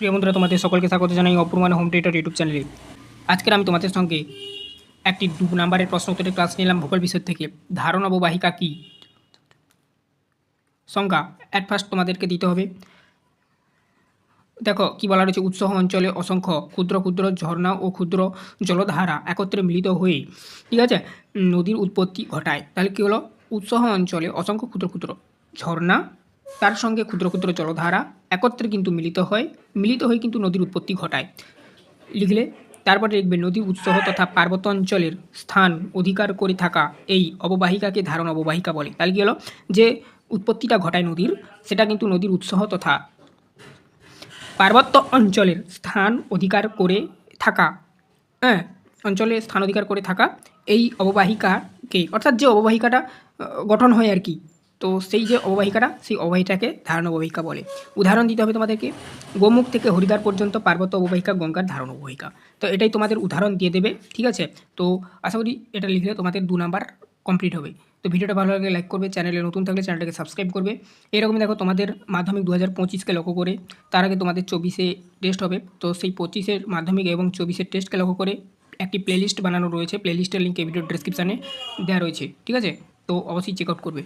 প্রিয় বন্ধুরা, তোমাদের সকলকে স্বাগত জানাই অপূর্মান হোম থিয়েটার ইউটিউব চ্যানেলে আজকের আমি তোমাদের সঙ্গে একটি দু নাম্বারের প্রশ্ন উত্তরের ক্লাস নিলাম ভূগোল বিষয় থেকে। ধারণ অববাহিকা কী? সংজ্ঞা অ্যাট ফার্স্ট তোমাদেরকে দিতে হবে। দেখো, কি বলা রয়েছে? উৎসহ অঞ্চলে অসংখ্য ক্ষুদ্র ক্ষুদ্র ঝর্ণা ও ক্ষুদ্র জলধারা একত্রে মিলিত হয়ে, ঠিক আছে নদীর উৎপত্তি ঘটায়। তাহলে কী হলো? উৎসহ অঞ্চলে অসংখ্য ক্ষুদ্র ক্ষুদ্র ঝর্ণা তার সঙ্গে ক্ষুদ্র ক্ষুদ্র জলধারা একত্রে কিন্তু মিলিত হয়। মিলিত হয়ে কিন্তু নদীর উৎপত্তি ঘটায়। লিখলে, তারপরে লিখবে নদীর উৎসহ তথা পার্বত্য অঞ্চলের স্থান অধিকার করে থাকা এই অববাহিকাকে ধারণ অববাহিকা বলে। তাহলে কী হলো? যে উৎপত্তিটা ঘটায় নদীর, সেটা কিন্তু নদীর উৎসহ তথা পার্বত্য অঞ্চলের স্থান অধিকার করে থাকা। হ্যাঁ অঞ্চলে স্থান অধিকার করে থাকা এই অববাহিকাকে। অর্থাৎ যে অববাহিকাটা গঠন হয় আর কি তো সেই যে অববাহিকাটা, সেই অববাহিকাকে ধারণ অববাহিকা বলে। উদাহরণ দিতে হবে তোমাদেরকে, গোমুখ থেকে হরিদ্বার পর্যন্ত পার্বত্য অববাহিকা, গঙ্গার ধারণ অববাহিকা। তো এটাই তোমাদের উদাহরণ দিয়ে দেবে, ঠিক আছে? তো আশা করি এটা লিখলে তোমাদের দু নাম্বার কমপ্লিট হবে। তো ভিডিওটা ভালো লাগলে লাইক করবে, চ্যানেলে নতুন থাকলে চ্যানেলটাকে সাবস্ক্রাইব করবে। এরকম দেখো তোমাদের মাধ্যমিক দু হাজার পঁচিশকে লক্ষ্য করে, তার আগে তোমাদের চব্বিশে টেস্ট হবে। তো সেই পঁচিশের মাধ্যমিক এবং চব্বিশের টেস্টকে লক্ষ্য করে একটি প্লেলিস্ট বানানো রয়েছে। প্লেলিস্টের লিঙ্ক এই ভিডিও ডিসক্রিপশানে দেওয়া রয়েছে, ঠিক আছে? তো অবশ্যই চেক আউট করবে।